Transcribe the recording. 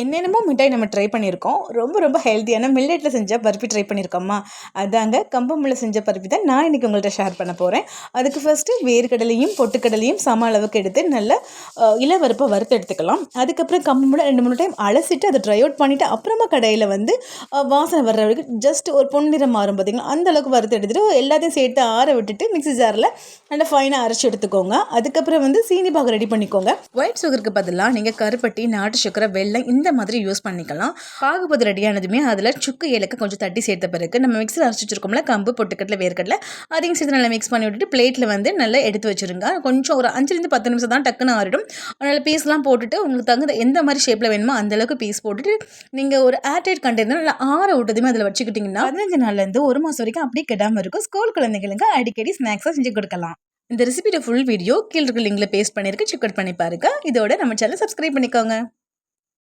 என்னென்னமோ மிட்டாய் நம்ம ட்ரை பண்ணியிருக்கோம். ரொம்ப ரொம்ப ஹெல்த்தியான மில்லெட்டில் செஞ்ச பருப்பி ட்ரை பண்ணியிருக்கோம்மா. அதாங்க கம்பமுள்ள செஞ்ச பருப்பி தான் நான் இன்றைக்கி உங்கள்கிட்ட ஷேர் பண்ண போகிறேன் அதுக்கு ஃபஸ்ட்டு வேர்க்கடலையும் பொட்டுக்கடலையும் சம அளவுக்கு எடுத்து நல்ல இளவருப்பை வறுத்து எடுத்துக்கலாம். அதுக்கப்புறம் கம்பமுள்ள ரெண்டு மூணு டைம் அலசிட்டு அதை ட்ரை அவுட் பண்ணிவிட்டு அப்புறமா கடையில் வந்து வாசனை வர்ற வரைக்கும் ஜஸ்ட் ஒரு பொன்னிறம் மாறும் பார்த்திங்களா அந்த அளவுக்கு வறுத்து எடுத்துகிட்டு எல்லாத்தையும் சேர்த்து ஆற விட்டுட்டு மிக்ஸி ஜாரில் நல்லா ஃபைனாக அரைச்சி எடுத்துக்கோங்க. அதுக்கப்புறம் வந்து சீனி பாகம் ரெடி பண்ணிக்கோங்க. ஒயிட் சுகருக்கு பதிலாக நீங்கள் கருப்பட்டி நாட்டு சக்கரை வெள்ளம் இந்த இந்த மாதிரி யூஸ் பண்ணிக்கலாம். பாகுபது ரெடியானதுமே அதில் சுக்கு ஏலக்கு கொஞ்சம் தட்டி சேர்த்த பிறகு நம்ம மிக்சியில் அரைச்சி வச்சிருக்கோம்ல கம்பு பொட்டுக்கட்டில் வேர்க்கடலை அதையும் சேர்த்து நல்லா மிக்ஸ் பண்ணி விட்டுட்டு பிளேட்டில் வந்து நல்லா எடுத்து வச்சுருங்க. கொஞ்சம் ஒரு அஞ்சுலேருந்து பத்து நிமிஷம் தான் டக்குன்னு ஆறிடும். அதனால் பீஸ்லாம் போட்டுட்டு உங்களுக்கு தகுந்த எந்த மாதிரி ஷேப்பில் வேணுமோ அந்தளவுக்கு பீஸ் போட்டுட்டு நீங்கள் ஒரு ஏர்டைட் கண்டெய்னர் நல்லா ஆற விட்டதுமே அதில் வச்சுக்கிட்டிங்கன்னா பதினஞ்சு நாள்லேருந்து ஒரு மாதம் வரைக்கும் அப்படியே கெடாமல் இருக்கும். ஸ்கூல் குழந்தைகளுக்கு அடிக்கடி ஸ்நாக்ஸாக செஞ்சு கொடுக்கலாம். இந்த ரெசிபியோட ஃபுல் வீடியோ கீழே இருக்க லிங்கில் பேஸ்ட் பண்ணியிருக்கு செக் அவுட் பண்ணி பாருங்க. இதோட நம்ம சேனல் சப்ஸ்கிரைப் பண்ணிக்கோங்க.